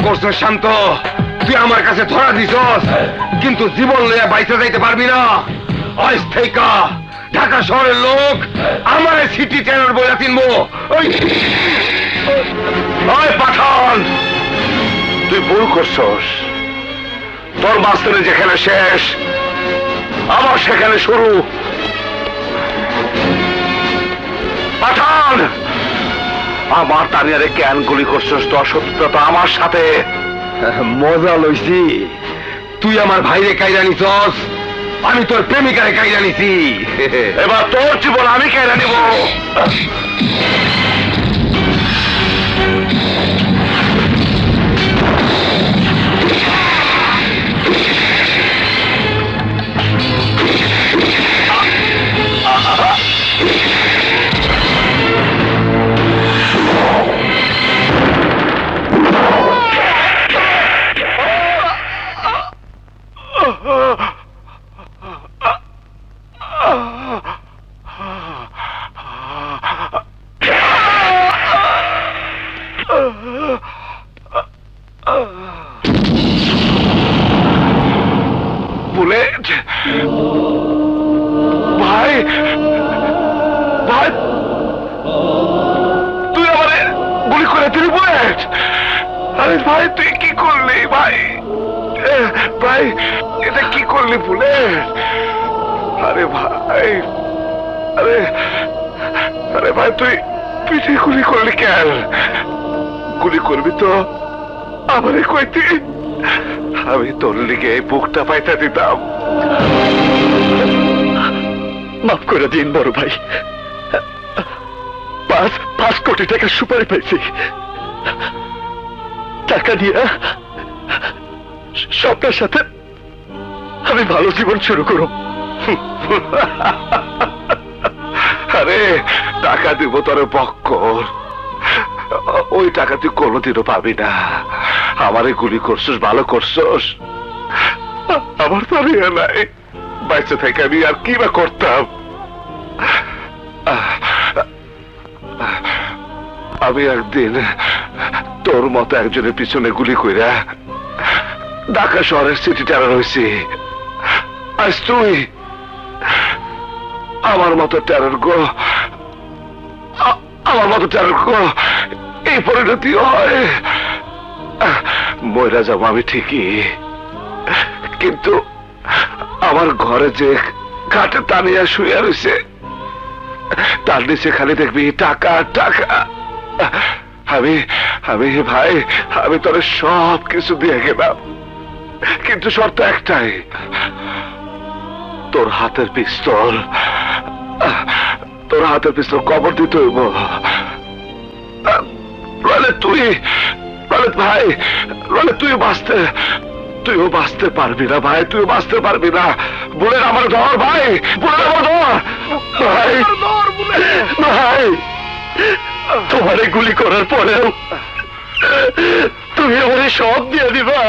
ভালো করছিস শান্ত। তুই আমার কাছে ধরা দিছস। কিন্তু জীবন লইয়া বাইসে যাইতে পারবি না। থেকে ঢাকা শহরের লোক, আমার সিটি ট্রেনার বইয়া ওই ওই পাঠান। তুই ভুল করছস। তোর বাস্তবে যেখানে শেষ আমার সেখানে শুরু। পাঠান। আমার তানিয়ারে ক্যান গুলি করছিস তো অসত্যতা আমার সাথে। মজা লইছি। তুই আমার ভাইরে কাইরা নিছস আমি তোর প্রেমিকারে কাইরা নিছি। এবার তোর জীবন আমি কাইরা নিব। করে দিলি বুলেট আরে ভাই, তুই কি করলি ভাই? ভাই, এটা কি করলি বুলেট আরে ভাই, আরে আরে ভাই, তুই পিঠে গুলি করলি কেন? গুলি করবি তো? আমারে কইতি। আমি তোর লিগে বুকটা পাইতা দিতাম। মাফ করে দিন বড় ভাই। পাঁচ পাঁচ কোটি টাকা সুপারি পাইছি টাকা স্বপ্নের সাথে আমি ভালো জীবন শুরু করব। আরে, টাকা দিব তোর ওই টাকা তুই কোনোদিনও পাবি না। আমারে গুলি করছস, ভালো করছস। আমার তো নাই। বাইসে থেকে আমি আর কি বা করতাম? আমি একদিন তোর মতো একজনের পিছনে গুলি কইরা ঢাকা শহরের সিটি টেরার হয়েছি আজ তুই আমার মতো টেরর গো আমার মতো টেরর গো, এই পরিণতি হয়। ময়রা যাব আমি ঠিকই, কিন্তু আমার ঘরে যে খাটে টানিয়া শুয়ে রয়েছে তার নিচে খালি দেখবি টাকা টাকা। আমি আমি ভাই আমি তোর সব কিছু দিয়ে গেলাম। কিন্তু শর্ত একটাই। তোর হাতের পিস্তল তোর হাতের পিস্তল কবর দিতে হইব। রলে তুই রলে ভাই রলে তুই বাঁচতে তুইও বাঁচতে পারবি না ভাই তুইও বাঁচতে পারবি না। বলে আমার ধর ভাই বলে আমার ধর। ভাই ভাই। তোমারে গুলি করার পরেও তুমি আমারে সব দিয়ে দিবা।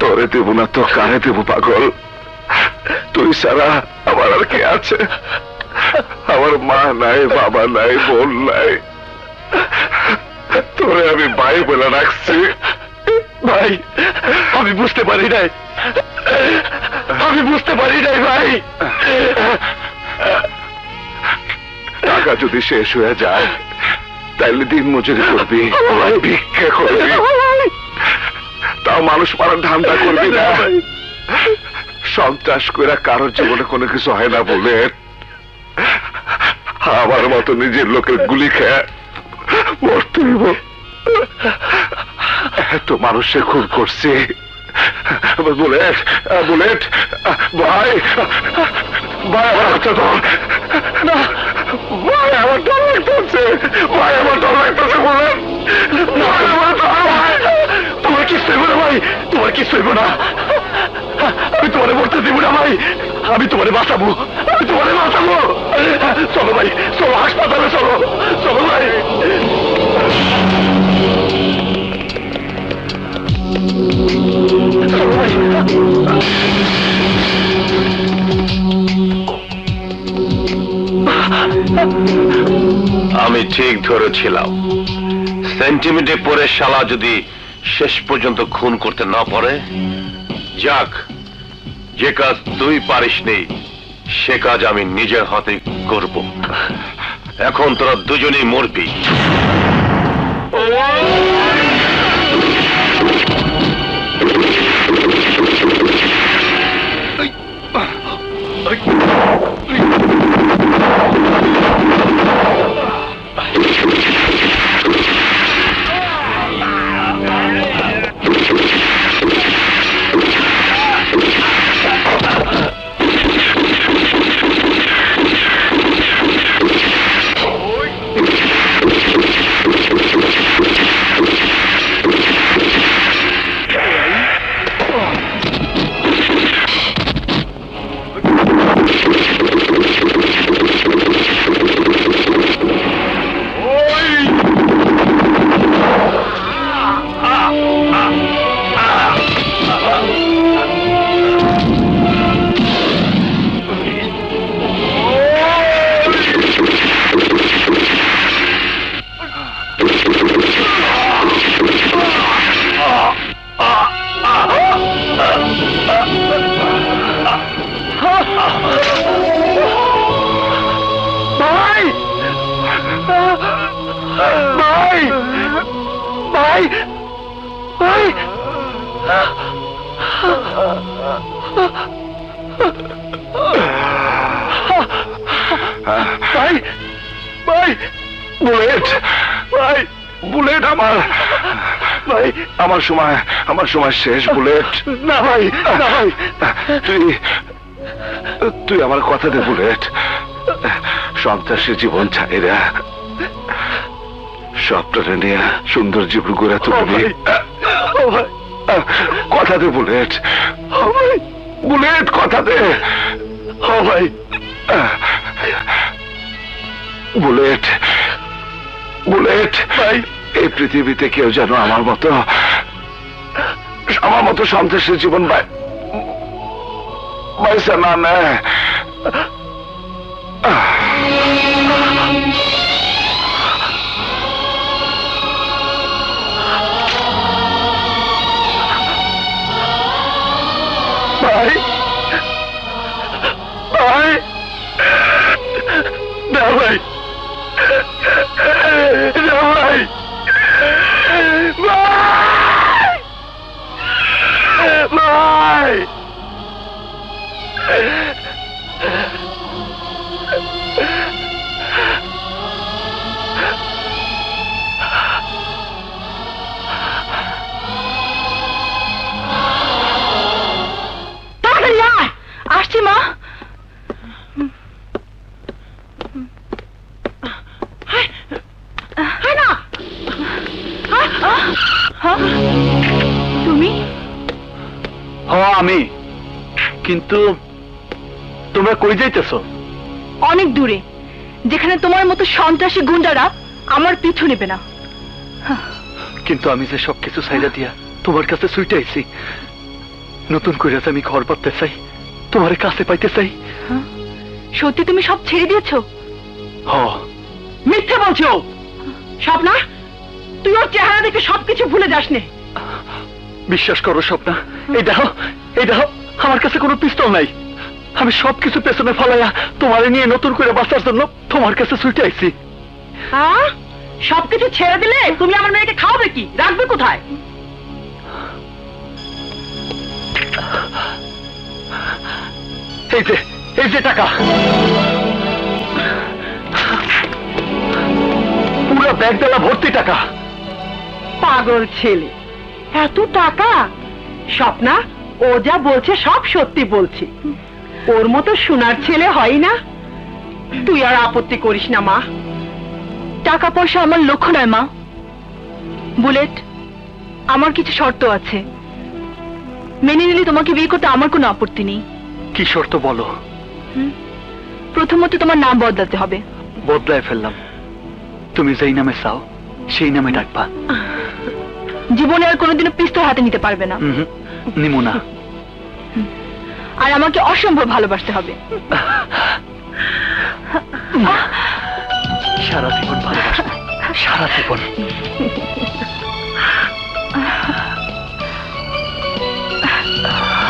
তোরে দেব না, তো কারে দেব পাগল? তুই সারা আমার আর কে আছে? আমার মা নাই, বাবা নাই, বোন নাই। তোরে আমি ভাই বলে রাখছি ভাই, আমি বুঝতে পারি নাই। আমি বুঝতে পারি নাই, ভাই। টাকা যদি শেষ হয়ে যায় তাহলে দিন মজুরি করবি। ভিক্ষা করবি। তাও মানুষ মারার ধান্দা করবি না। সন্ত্রাস করে কারোর জীবনে কোনো কিছু হয় না বলে। আমার মতো নিজের লোকের গুলি খেয়ে মরতে। এত মানুষে খুন করছে। বুলেট বুলেট ভাই ভাই আমার হাতটা ধর। না। ভাই, আমার ডর লাগতেছে ভাই, আমার ডর লাগতেছে বুলেট ভাই, আমার ডর ভাই। তোমার কি সইব না, ভাই। তোমার কি সইব না। আমি তোমারে মরতে দিব না, ভাই। আমি তোমারে বাঁচাবো। আমি তোমারে বাঁচাবো। চলো, ভাই। চলো, হাসপাতালে চলো। চলো, ভাই। চলো আমি ঠিক ধরেছিলাম। সেন্টিমিটে পরে শালা যদি শেষ পর্যন্ত খুন করতে না পারে, যাক, যে কাজ তুই পারিস নি, সে কাজ আমি নিজের হাতে করব। এখন তোরা দুজনেই মরবি। ভাই ভাই বুলেট ভাই বুলেট আমার। ভাই আমার সময় আমার সময় শেষ বুলেট। না ভাই না ভাই। তুই তুই আমার কথা দে বুলেট। সন্ত্রাসী জীবন ছাইরা স্বপ্নটা নিয়ে সুন্দর জীবন গড়ে তুলবি। কথা দে বুলেট। ভাই। বুলেট কথা দে। ও ভাই। Bullet bullet. ভাই। এই পৃথিবীতে কেউ যেন আমার মতো আমার মতো সন্ত্রাসের জীবন বাই- বাইসা না নেয়। ভাই আমি। কিন্তু তোমরা কই যাইতেছ? অনেক দূরে। যেখানে তোমার মতো সন্ত্রাসী গুন্ডারা আমার পিছু নেবে না। কিন্তু আমি যে সবকিছু সাইডা দিয়া তোমার কাছে সুইটে আইছি নতুন করে আমি ঘর পাতে চাই তোমার কাছে পাইতে চাই। সত্যি তুমি সব ছেড়ে দিয়েছ? হ। মিথ্যে বলছো? স্বপ্না তুই ওর চেহারা দেখে সবকিছু ভুলে যাস নে বিশ্বাস করো স্বপ্না। এই দেখো আমার কাছে কোনো পিস্তল নাই। আমি পেছনে নিয়ে নতুন করে বাঁচার জন্য তোমার কাছে ছুটে আইছি। সবকিছু ছেড়ে দিলে তুমি আমার মেয়েকে খাওয়াবে কি? রাখবে কোথায়? এই যে এই যে টাকা। পুরো ব্যাগডালা ভর্তি টাকা। পাগল ছেলে। এত টাকা? স্বপ্না ও যা বলছে সব সত্যি বলছি। ওর মতো সোনার ছেলে হয় না। তুই আর আপত্তি করিস না মা। টাকা পয়সা আমার লক্ষ্য নয় মা। বুলেট আমার কিছু শর্ত আছে। মেনে নিলে তোমাকে বিয়ে করতে আমার কোনো আপত্তি নেই। কি শর্ত বলো? প্রথমত তোমার নাম বদলাতে হবে। বদলায় ফেললাম। তুমি যেই নামে চাও সেই নামে ডাকবা। জীবনে আর কোনোদিনও পিস্তল হাতে নিতে পারবে না। নিমো না। আর আমাকে অসম্ভব ভালোবাসতে হবে। সারা জীবন ভালোবাসবো। সারা জীবন।